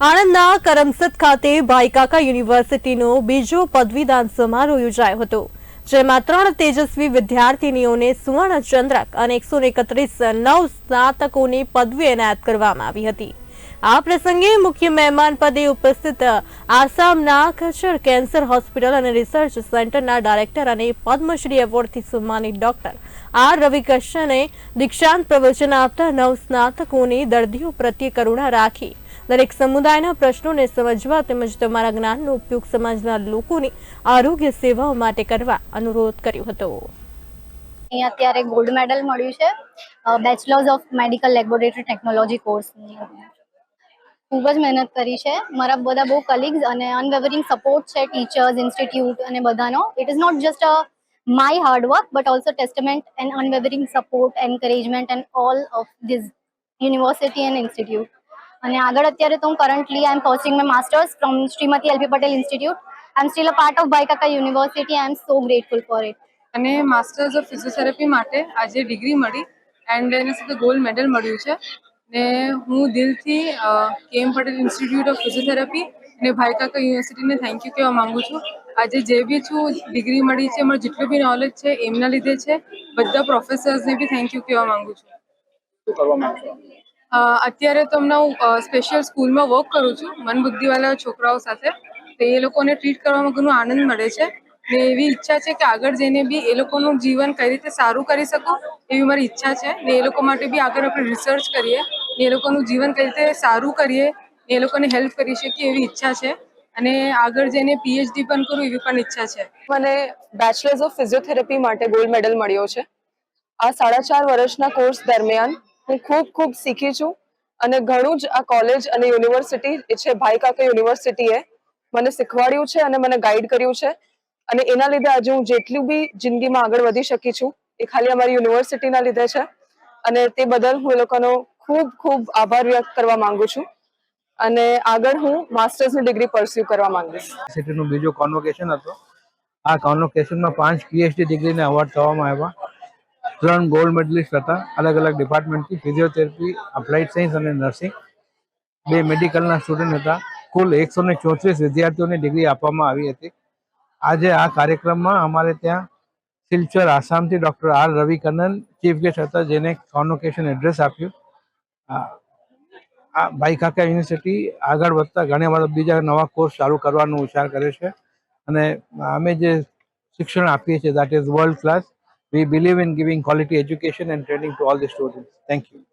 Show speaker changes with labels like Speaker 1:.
Speaker 1: આણંદના કરમસદ ખાતે ભાઈકાકા યુનિવર્સિટીનો બીજો પદવીદાન સમારોહ યોજાયો હતો, જેમાં ત્રણ તેજસ્વી વિદ્યાર્થીનીઓને સુવર્ણ ચંદ્રક અને એકસો એકત્રીસ નવ સ્નાતકોની પદવી એનાયત કરવામાં આવી હતી. આ પ્રસંગે મુખ્ય મહેમાન પદે ઉપસ્થિત આસામના ખચર કેન્સર હોસ્પિટલ અને રિસર્ચ સેન્ટરના ડાયરેક્ટર અને પદ્મશ્રી એવોર્ડથી સન્માનિત ડોક્ટર આર રવિકૃષ્ણને દીક્ષાંત પ્રવચન આપતા નવ સ્નાતકોને દર્દીઓ પ્રત્યે કરુણા રાખી દરેક સમુદાયના પ્રશ્નોને સમજવા તેમજ તમારા જ્ઞાનનો ઉપયોગ સમાજના લોકોની આરોગ્ય સેવાઓ માટે કરવા અનુરોધ કર્યો હતો.
Speaker 2: અહીંયા અત્યારે ગોલ્ડ મેડલ મળ્યું છે. Bachelors of medical laboratory technology કોર્સની ખૂબ જ મહેનત કરી છે. મારા બધા બહુ કલીગ્સ અને અનવેવરિંગ સપોર્ટ છે ટીચર્સ ઇન્સ્ટિટ્યૂટ અને બધાનો. It is not just a my hard work but also testament and unwavering support encouragement and all of this university and institute અને આગળ અત્યારે તો હું currently I am pursuing my masters from Shrimati L P Patel institute I am still a part of Bhaikaka university I am so grateful for it
Speaker 3: અને masters of physiotherapy માટે આજે degree મળી and એના સાથે gold medal મળ્યું છે. ને હું દિલથી K M Patel institute of physiotherapy અને ભાઈકાકા યુનિવર્સિટીને થેન્ક યુ કહેવા માંગુ છું. આજે જે બી છું ડિગ્રી મળી છે મારું જેટલું બી નોલેજ છે એમના લીધે છે બધા પ્રોફેસર્સને બી થેન્ક યુ કહેવા માંગુ છું.
Speaker 4: શું કરવા
Speaker 3: માંગુ અત્યારે તો હું સ્પેશિયલ સ્કૂલમાં વર્ક કરું છું મન બુદ્ધિવાળા છોકરાઓ સાથે. તો એ લોકોને ટ્રીટ કરવામાં ઘણો આનંદ મળે છે. ને એવી ઈચ્છા છે કે આગળ જઈને બી એ લોકોનું જીવન કઈ રીતે સારું કરી શકું એવી મારી ઈચ્છા છે. ને એ લોકો માટે બી આગળ આપણે રિસર્ચ કરીએ, ને એ લોકોનું જીવન કઈ રીતે સારું કરીએ, ને એ લોકોને હેલ્પ કરી શકીએ એવી ઈચ્છા છે. અને આગળ જઈને પીએચડી પણ કરું એવી પણ ઈચ્છા છે.
Speaker 5: મને બેચલર્સ ઓફ ફિઝિયોથેરાપી માટે ગોલ્ડ મેડલ મળ્યો છે. આ સાડા ચાર વર્ષના કોર્સ દરમિયાન હું ખૂબ ખૂબ શીખી છું અને ઘણું જ આ કોલેજ અને યુનિવર્સિટી છે, ભાઈ કાકા યુનિવર્સિટીએ મને શીખવાડ્યું છે અને મને ગાઈડ કર્યું છે. અને એના લીધે આજે હું જેટલું બી જિંદગીમાં આગળ વધી શકી છું, એ ખાલી અમારી યુનિવર્સિટીના લીધે છે. અને તે બદલ હું એ લોકોનો ખૂબ ખૂબ આભાર વ્યક્ત કરવા માંગુ છું. અને આગળ હું માસ્ટર્સની ડિગ્રી પરસ્યુ કરવા માંગીશ.
Speaker 6: યુનિવર્સિટીનું બીજું કોન્વોકેશન હતું. આ કોન્વોકેશનમાં પાંચ પીએચડી ડિગ્રીને અવોર્ડ થવામાં આવ્યા. ત્રણ ગોલ્ડ મેડલિસ્ટ હતા. અલગ અલગ ડિપાર્ટમેન્ટથી ફિઝિયોથેરાપી અપ્લાઇડ સાયન્સ અને નર્સિંગ બે મેડિકલના સ્ટુડન્ટ હતા. કુલ એકસો ને ચોત્રીસ વિદ્યાર્થીઓને ડિગ્રી આપવામાં આવી હતી. આજે આ કાર્યક્રમમાં અમારે ત્યાં Silchar આસામથી doctor R Ravikannan chief guest હતા, જેને કોન્વોકેશન એડ્રેસ આપ્યું. આ ભાઈકાકા યુનિવર્સિટી આગળ વધતા ઘણા બધા બીજા નવા કોર્સ ચાલુ કરવાનો વિચાર કરે છે. અને અમે જે શિક્ષણ આપીએ છીએ that is world class We believe in giving quality education and training to all the students. Thank you.